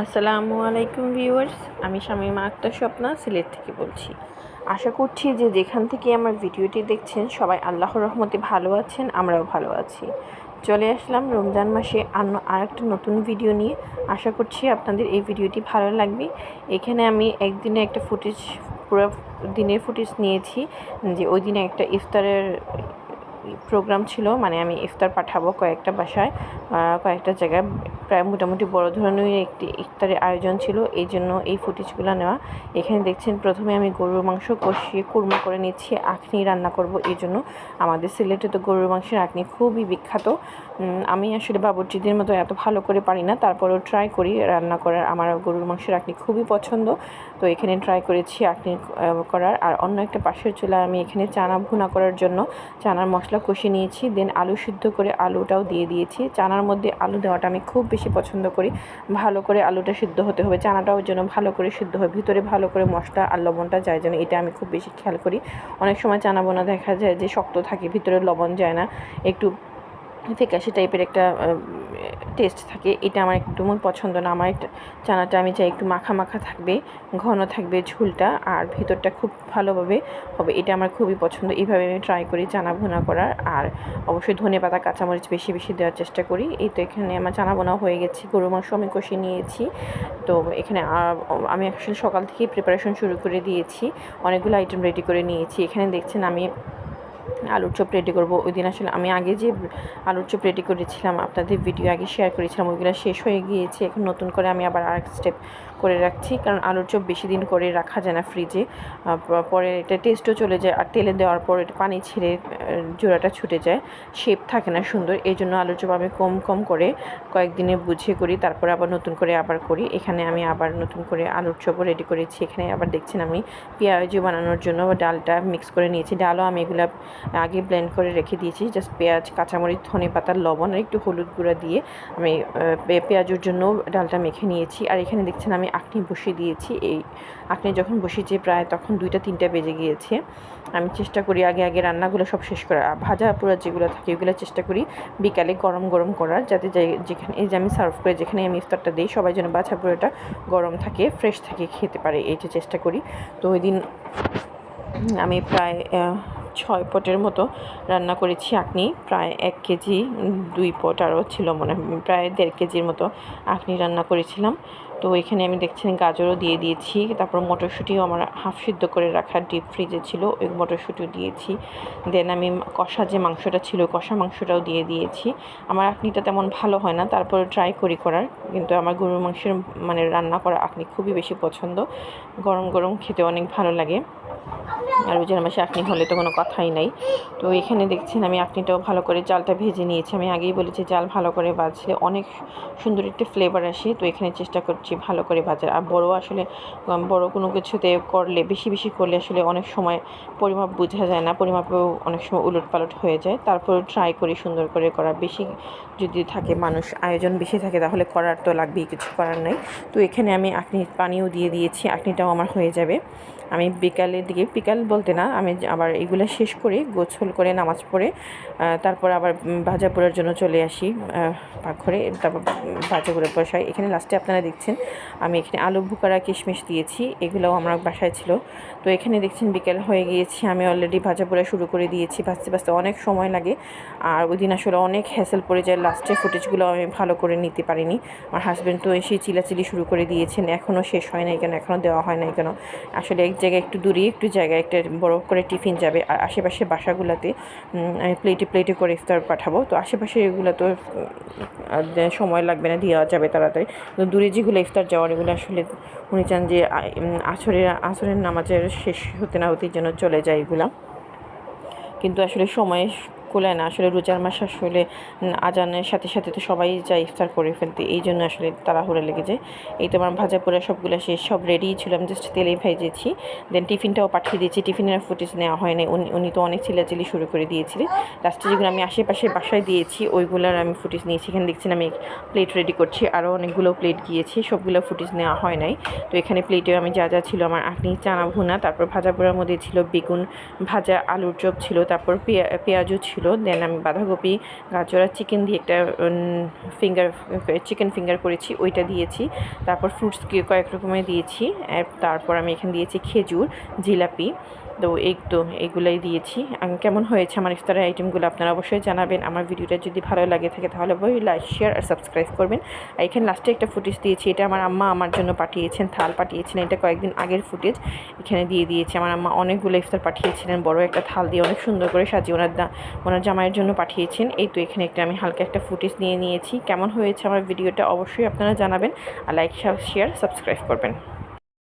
আসসালামু আলাইকুম ভিউয়ার্স, আমি শামীমা আক্তার স্বপ্না, সিলেট থেকে বলছি। আশা করছি যে যেখান থেকে আমার ভিডিওটি দেখছেন, সবাই আল্লাহর রহমতে ভালো আছেন, আমরাও ভালো আছি। চলে আসলাম রমজান মাসে অন্য আরেকটা নতুন ভিডিও নিয়ে। আশা করছি আপনাদের এই ভিডিওটি ভালো লাগবে। এখানে আমি একদিনে একটা ফুটেজ, পুরো দিনের ফুটেজ নিয়েছি যে ওই দিনে একটা ইফতারের প্রোগ্রাম ছিল মানে আমি ইফতার পাঠাবো কয়েকটা বাসায় কয়েকটা জায়গায়। প্রায় মোটামুটি বড় ধরনের একটি ইফতারের আয়োজন ছিল, এই জন্য এই ফুটেজগুলো নেওয়া। এখানে দেখছেন, প্রথমে আমি গরুর মাংস কষিয়ে কুরমা করে নিচ্ছি, আখনি রান্না করব, এই জন্য আমাদের সিলেটে তো গরুর মাংসের আখনি খুবই বিখ্যাত। আমি আসলে বাবুর্চিদের মতো এত ভালো করে পারি না, তারপরেও ট্রাই করি রান্না করার। আমার গরুর মাংসের আখনি খুবই পছন্দ, তো এখানে ট্রাই করেছি আখনি করার। আর অন্য একটা পাশের চুলা আমি এখানে চানা ভুনা করার জন্য, চানার মশলা কষে নিয়েছি দেন আলু সিদ্ধ করে আলুটাও দিয়ে দিয়েছি। চানার মধ্যে আলু দেওয়াটা আমি খুব বেশি পছন্দ করি। ভালো করে আলুটা সিদ্ধ হতে হবে, চানাটাও যেন ভালো করে সিদ্ধ হয়। ভিতরে ভালো করে মশলা আর লবণটা যায় যেন, এটা আমি খুব বেশি খেয়াল করি। অনেক সময় চানা বোনা দেখা যায় যে শক্ত থাকে, ভিতরে লবণ যায় না। একটু ফেকাশি টাইপের একটা টেস্ট থাকে, এটা আমার একদমই পছন্দ না। আমার চানাটা আমি চাই একটু মাখা মাখা থাকবে, ঘন থাকবে ঝুলটা আর ভিতরটা খুব ভালোভাবে হবে, এটা আমার খুবই পছন্দ। এইভাবে আমি ট্রাই করি চানা ভুনা করার আর অবশ্যই ধনে পাতা, কাঁচামরিচ বেশি বেশি দেওয়ার চেষ্টা করি। এই তো এখানে আমার চানা বোনা হয়ে গেছে গরু মাংস আমি কষে নিয়েছি। তো এখানে আমি আসলে সকাল থেকেই প্রিপারেশন শুরু করে দিয়েছি, অনেকগুলো আইটেম রেডি করে নিয়েছি। এখানে দেখছেন আমি আলুর চপ রেডি করব। ওই দিন আসলে আমি আগে যে আলুর চপ রেডি করেছিলাম, আপনাদের ভিডিও আগে শেয়ার করেছিলাম, ওইগুলো শেষ হয়ে গিয়েছে। এখন নতুন করে আমি আবার আরেক স্টেপ করে রাখছি, কারণ আলুর চপ বেশি দিন করে রাখা যায় না ফ্রিজে পরে এটা টেস্টও চলে যায়, আর তেলে দেওয়ার পর এটা পানি ছেড়ে জোড়াটা ছুটে যায়। শেপ থাকে না সুন্দর, এই জন্য আলুর চপ আমি কম কম করে কয়েকদিনে বুঝিয়ে করি, তারপরে আবার নতুন করে আবার করি। এখানে আমি আবার নতুন করে আলুর চপও রেডি করেছি, এখানে আবার দেখছেন আমি পেঁয়াজি বানানোর জন্য ডালটা মিক্স করে নিয়েছি। ডালও আমি এগুলো আগে ব্লেন্ড করে রেখে দিয়েছি জাস্ট পেঁয়াজ, কাঁচামরিচ, ধনে পাতার লবণ, আর একটু হলুদ গুঁড়া দিয়ে আমি পেঁয়াজের জন্য ডালটা মেখে নিয়েছি। আর এখানে দেখছেন আমি আখনি বসিয়ে দিয়েছি। এই আখনি যখন বসিয়েছি প্রায় তখন দুইটা তিনটা বেজে গিয়েছে। আমি চেষ্টা করি আগে আগে রান্নাগুলো সব শেষ করা। ভাজা পোড়া যেগুলো থাকে ওইগুলো চেষ্টা করি বিকালে গরম গরম করার যাতে যেখানে, এই যে আমি সার্ভ করে, যেখানে আমি ইফতারটা দিই, সবাই যেন বাছা পোড়াটা গরম থাকে, ফ্রেশ থাকে, খেতে পারে এইটা চেষ্টা করি। তো ওই দিন আমি প্রায় ছয় পটের মতো রান্না করেছি আঁকনি। প্রায় এক কেজি দুই পট আরও ছিল মনে প্রায় দেড় কেজির মতো আঁকনি রান্না করেছিলাম। তো এখানে আমি দেখছেন গাজরও দিয়ে দিয়েছি। তারপর মটরশুঁটিও আমার হাফ সিদ্ধ করে রাখা ডিপ ফ্রিজে ছিল, ওই মটরশুঁটিও দিয়েছি। দেন আমি কষা যে মাংসটা ছিল কষা মাংসটাও দিয়ে দিয়েছি। আমার আঁকনিটা তেমন ভালো হয় না তারপরে ট্রাই করি করার। কিন্তু আমার গরুর মাংসের মানে রান্না করা আঁকনি খুবই বেশি পছন্দ। গরম গরম খেতে অনেক ভালো লাগে। আর ওই মাসে আঁকনি হলে তো কোনো কথাই নাই। তো এখানে দেখছেন আমি আঁকনিটাও ভালো করে চালটা ভেজে নিয়েছি। আমি আগেই বলেছি চাল ভালো করে বাজলে অনেক সুন্দর একটি ফ্লেভার আসে। তো এখানে চেষ্টা করছি ভালো করে ভাজার। আর বড় আসলে বড় কোনো কিছুতে করলে, বেশি বেশি করলে আসলে অনেক সময় পরিমাপ বোঝা যায় না। পরিমাপেও অনেক সময় উলট পালট হয়ে যায়। তারপর ট্রাই করি সুন্দর করে করা। বেশি যদি থাকে মানুষ, আয়োজন বেশি থাকে তাহলে করার তো লাগবেই, কিছু করার নাই। তো এখানে আমি আঁকনি পানিও দিয়ে দিয়েছি। আঁকনিটাও আমার হয়ে যাবে। আমি বিকালের দিকে, বিকাল বলতে না, আমি আবার এগুলো শেষ করে, গোছল করে নামাজ পড়ে তারপর আবার ভাজা পোড়ার জন্য চলে আসি পাকঘরে, তারপর ভাজা করে বসাই এখানে লাস্টে আপনারা দেখছেন, আমি এখানে আলু বুকারা কিশমিশ দিয়েছি, এগুলোও আমার বাসায় ছিল। তো এখানে দেখছেন বিকেল হয়ে গিয়েছি, আমি অলরেডি ভাজা পোড়া শুরু করে দিয়েছি, ভাজতে ভাজতে অনেক সময় লাগে। আর ওই দিন আসলে অনেক হ্যাসেল পড়ে যায় লাস্টে ফুটেজগুলো আমি ভালো করে নিতে পারিনি। আমার হাজব্যান্ড তো এসে চিলাচিলি শুরু করে দিয়েছেন এখনও শেষ হয় নাই কেন এখনও দেওয়া হয় নাই কেন। আসলে এক জায়গায় একটু দূরে, একটু জায়গায় একটা বড় করে টিফিন যাবে। আর আশেপাশে বাসাগুলোতে প্লেটে প্লেটে করে ইফতার পাঠাবো। তো আশেপাশে এগুলো তো সময় লাগবে না, দেওয়া যাবে তাড়াতাড়ি। তো দূরে যেগুলো ইফতার যাওয়ার, এগুলো আসলে উনি চান যে আছরের আছরের নামাজের শেষ হতে না হতেই যেন চলে যায় এগুলা। কিন্তু আসলে সময় কুলায় না। আসলে রোজার মাস আসলে আজানের সাথে সাথে তো সবাই যায় ইফতার করে ফেলতে, এই জন্য আসলে তাড়াহুড়া লেগে যায়। এই তো আমার ভাজা পোড়া সবগুলো শেষ, সব রেডি ছিল আমি জাস্ট তেলেই ভেজেছি। দেন টিফিনটাও পাঠিয়ে দিয়েছি, টিফিনের ফুটেজ নেওয়া হয়নি। উনি উনি তো অনেক চিলাচিলি শুরু করে দিয়েছিলেন। লাস্টে যেগুলো আমি আশেপাশে বাসায় দিয়েছি, ওইগুলোর আমি ফুটেজ নিয়েছি। এখানে দেখছেন আমি প্লেট রেডি করছি। আরও অনেকগুলো প্লেট গিয়েছি, সবগুলো ফুটেজ নেওয়া হয় নাই। তো এখানে প্লেটে আমি যা যা ছিল আমার আপনি চানা ভুনা, তারপর ভাজা পোড়ার মধ্যে ছিল বেগুন ভাজা, আলুর চপ ছিল, তারপর পেঁয়াজও ছিল। ছিল। দেন আমি বাঁধাকপি, গাজর আর চিকেন দিয়ে একটা ফিঙ্গার চিকেন ফিঙ্গার করেছি, ওইটা দিয়েছি। তারপর ফ্রুটস কয়েক রকমের দিয়েছি। তারপর আমি এখানে দিয়েছি খেজুর, জিলাপি। তো এই তো এগুলাই দিয়েছি। আম, কেমন হয়েছে আমার ইফতারের আইটেমগুলো আপনারা অবশ্যই জানাবেন। আমার ভিডিওটা যদি ভালো লাগে থাকে তাহলে বই লাইক শেয়ার আর সাবস্ক্রাইব করবেন। আর এখানে লাস্টে একটা ফুটেজ দিয়েছি। এটা আমার আম্মা আমার জন্য পাঠিয়েছেন থাল পাঠিয়েছেন। এটা কয়েকদিন আগের ফুটেজ এখানে দিয়ে দিয়েছি। আমার আম্মা অনেকগুলো ইফতার পাঠিয়েছিলেন। বড় একটা থাল দিয়ে অনেক সুন্দর করে সাজিয়ে ওনার দা ওনার জামাইয়ের জন্য পাঠিয়েছেন। এই তো এখানে একটা আমি হালকা একটা ফুটেজ নিয়ে নিয়েছি। কেমন হয়েছে আমার ভিডিওটা অবশ্যই আপনারা জানাবেন। আর লাইক শেয়ার সাবস্ক্রাইব করবেন।